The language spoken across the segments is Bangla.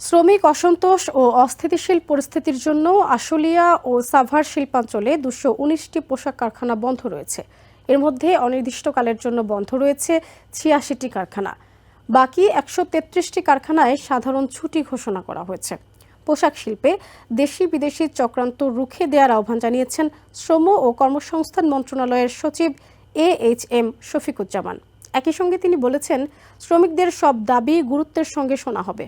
শ্রমিক অসন্তোষ ও অস্থিতিশীল পরিস্থিতির জন্য আশুলিয়া ও সাভার শিল্পাঞ্চলে দুশো উনিশটি পোশাক কারখানা বন্ধ রয়েছে। এর মধ্যে অনির্দিষ্টকালের জন্য বন্ধ রয়েছে ছিয়াশিটি কারখানা। বাকি একশো তেত্রিশটি কারখানায় সাধারণ ছুটি ঘোষণা করা হয়েছে। পোশাক শিল্পে দেশি বিদেশি চক্রান্ত রুখে দেওয়ার আহ্বান জানিয়েছেন শ্রম ও কর্মসংস্থান মন্ত্রণালয়ের সচিব এ এইচ এম শফিকুজ্জামান। একই সঙ্গে তিনি বলেছেন, শ্রমিকদের সব দাবি গুরুত্বের সঙ্গে শোনা হবে।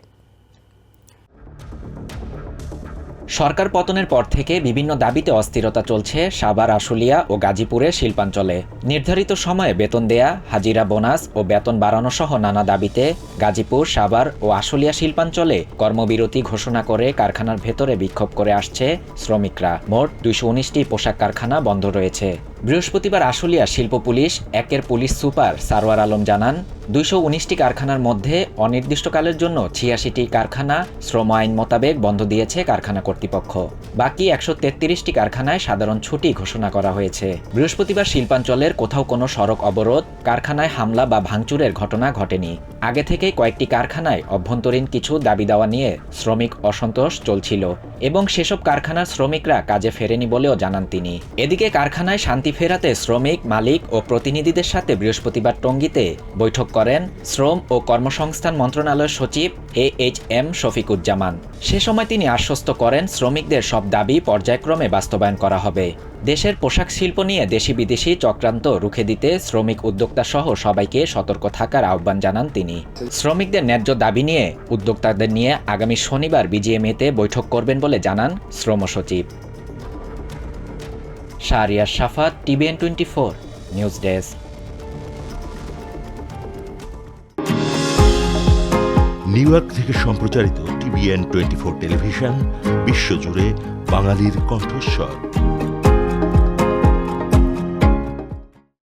সরকার পতনের পর থেকে বিভিন্ন দাবিতে অস্থিরতা চলছে সাভার, আশুলিয়া ও গাজীপুরের শিল্পাঞ্চলে। নির্ধারিত সময়ে বেতন দেয়া, হাজিরা বোনাস ও বেতন বাড়ানো সহ নানা দাবিতে গাজীপুর, সাভার ও আশুলিয়া শিল্পাঞ্চলে কর্মবিরতি ঘোষণা করে কারখানার ভেতরে বিক্ষোভ করে আসছে শ্রমিকরা। মোট দুইশো উনিশটি পোশাক কারখানা বন্ধ রয়েছে। বৃহস্পতিবার আশুলিয়া শিল্প পুলিশ, একের পুলিশ সুপার সারওয়ার আলম জানান, দুইশো উনিশটি কারখানার মধ্যে অনির্দিষ্টকালের জন্য ছিয়াশিটি কারখানা শ্রম আইন মোতাবেক বন্ধ দিয়েছে কারখানা কর্তৃপক্ষ। বাকি একশো তেত্রিশটি কারখানায় সাধারণ ছুটি ঘোষণা করা হয়েছে। বৃহস্পতিবার শিল্পাঞ্চলের কোথাও কোনো সড়ক অবরোধ, কারখানায় হামলা বা ভাঙচুরের ঘটনা ঘটেনি। আগে থেকেই কয়েকটি কারখানায় অভ্যন্তরীণ কিছু দাবি দেওয়া নিয়ে শ্রমিক অসন্তোষ চলছিল। এবং সেসব কারখানার শ্রমিকরা কাজে ফেরেনি বলেও জানান তিনি। এদিকে কারখানায় শান্তি ফেরাতে শ্রমিক, মালিক ও প্রতিনিধিদের সাথে বৃহস্পতিবার টঙ্গিতে বৈঠক করেন শ্রম ও কর্মসংস্থান মন্ত্রণালয়ের সচিব এ এইচ এম শফিকুজ্জামান। সে সময় তিনি আশ্বস্ত করেন শ্রমিকদের সব দাবি পর্যায়ক্রমে বাস্তবায়ন করা হবে। দেশের পোশাক শিল্প নিয়ে দেশি বিদেশি চক্রান্ত রুখে দিতে শ্রমিক উদ্যোক্তা সহ সবাইকে সতর্ক থাকার আহ্বান জানান তিনি। শ্রমিকদের ন্যায্য দাবি নিয়ে উদ্যোক্তাদের নিয়ে আগামী শনিবার বিজিএমএতে বৈঠক করবেন বলে জানান শ্রম সচিব। Shahriar Safat TVN twenty four, news desk. New York থেকে সম্প্রচারিত টিভিএন টোয়েন্টি ফোর টেলিভিশন, বিশ্বজুড়ে বাঙালির কণ্ঠস্বর।